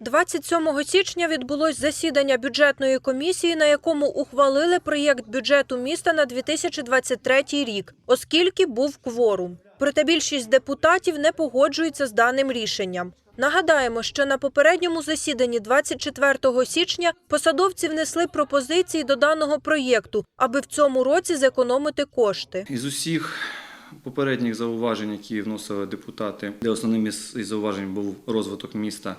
27 січня відбулось засідання бюджетної комісії, на якому ухвалили проєкт бюджету міста на 2023 рік, оскільки був кворум. Проте більшість депутатів не погоджується з даним рішенням. Нагадаємо, що на попередньому засіданні 24 січня посадовці внесли пропозиції до даного проєкту, аби в цьому році зекономити кошти. Із усіх попередніх зауважень, які вносили депутати, де основним із зауважень був розвиток міста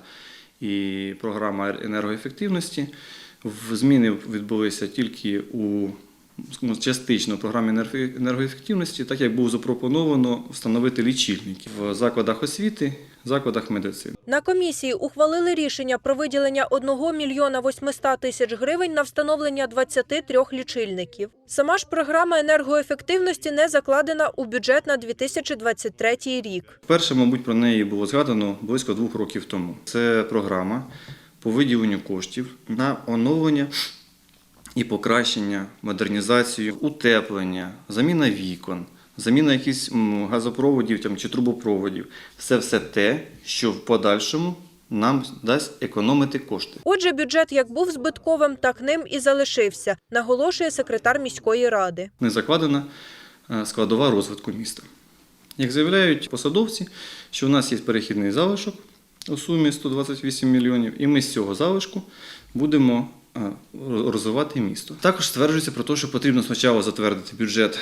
і програма енергоефективності, зміни відбулися тільки у скажімо, частично програмі енерго- енергоефективності, так як було запропоновано встановити лічильники. В закладах освіти, закладах медицини. На комісії ухвалили рішення про виділення 1 мільйона 800 тисяч гривень на встановлення 23 лічильників. Сама ж програма енергоефективності не закладена у бюджет на 2023 рік. Вперше, мабуть, про неї було згадано близько двох років тому. Це програма по виділенню коштів на оновлення і покращення, модернізацію, утеплення, заміна вікон, заміна якихось газопроводів там, чи трубопроводів. Все все те, що в подальшому нам дасть економити кошти. Отже, бюджет як був збитковим, так ним і залишився, наголошує секретар міської ради. не закладена е, складова розвитку міста. Як заявляють посадовці, що в нас є перехідний залишок у сумі 128 мільйонів, і ми з цього залишку будемо е, розвивати місто. Також стверджується про те, що потрібно спочатку затвердити бюджет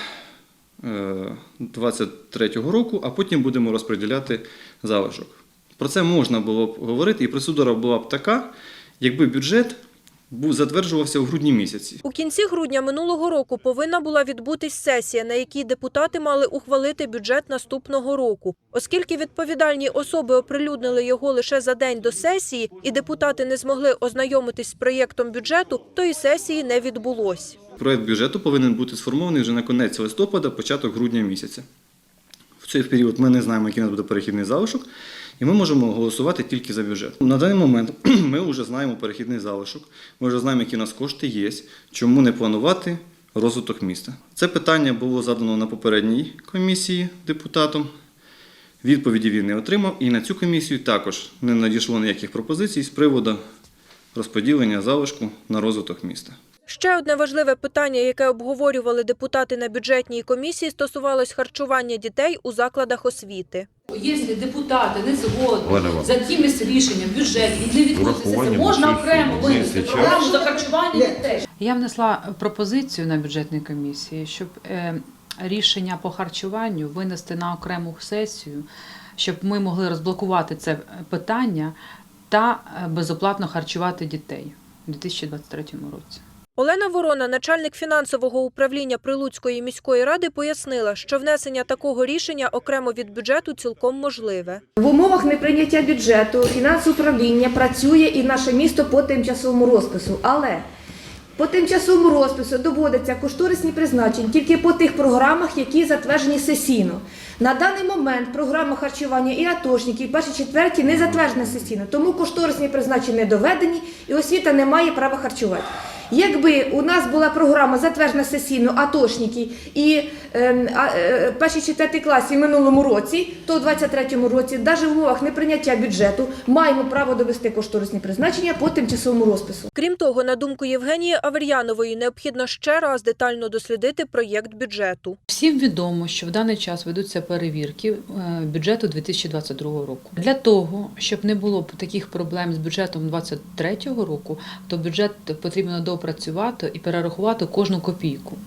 2023 року, а потім будемо розподіляти залишок. Про це можна було б говорити, і процедура була б така, якби бюджет був затверджувався у грудні місяці. У кінці грудня минулого року повинна була відбутись сесія, на якій депутати мали ухвалити бюджет наступного року. Оскільки відповідальні особи оприлюднили його лише за день до сесії, і депутати не змогли ознайомитись з проєктом бюджету, то і сесії не відбулось. Проект бюджету повинен бути сформований вже на кінець листопада, початок грудня місяця. В цей період ми не знаємо, який у нас буде перехідний залишок, і ми можемо голосувати тільки за бюджет. На даний момент ми вже знаємо перехідний залишок, ми вже знаємо, які у нас кошти є, чому не планувати розвиток міста. Це питання було задано на попередній комісії депутатом. Відповіді він не отримав, і на цю комісію також не надійшло ніяких пропозицій з приводу розподілення залишку на розвиток міста. Ще одне важливе питання, яке обговорювали депутати на бюджетній комісії, стосувалось харчування дітей у закладах освіти. Якщо депутати не згодні за якимись рішенням бюджету і не відбудеться, можна окремо винести програму за харчування дітей. Я внесла пропозицію на бюджетній комісії, щоб е, рішення по харчуванню винести на окрему сесію, щоб ми могли розблокувати це питання та е, безоплатно харчувати дітей у 2023 році. Олена Ворона, начальник фінансового управління Прилуцької міської ради, пояснила, що внесення такого рішення окремо від бюджету цілком можливе. В умовах неприйняття бюджету фінансове управління працює і наше місто по тимчасовому розпису. Але по тимчасовому розпису доводиться кошторисні призначення тільки по тих програмах, які затверджені сесійно. На даний момент програма харчування і атошників, перші четверті не затверджена сесійно, тому кошторисні призначення не доведені і освіта не має права харчувати. Якби у нас була програма затверджена сесійно атошники і а, е, перші четверті класі в минулому році, то в 23-му році, навіть в умовах неприйняття бюджету, маємо право довести кошторисні призначення по тимчасовому розпису. Крім того, на думку Євгенії Авер'янової, необхідно ще раз детально дослідити проєкт бюджету. Всім відомо, що в даний час ведуться перевірки е, бюджету 2022 року. Для того, щоб не було таких проблем з бюджетом 2023 року, то бюджет потрібно доопрацювати і перерахувати кожну копійку.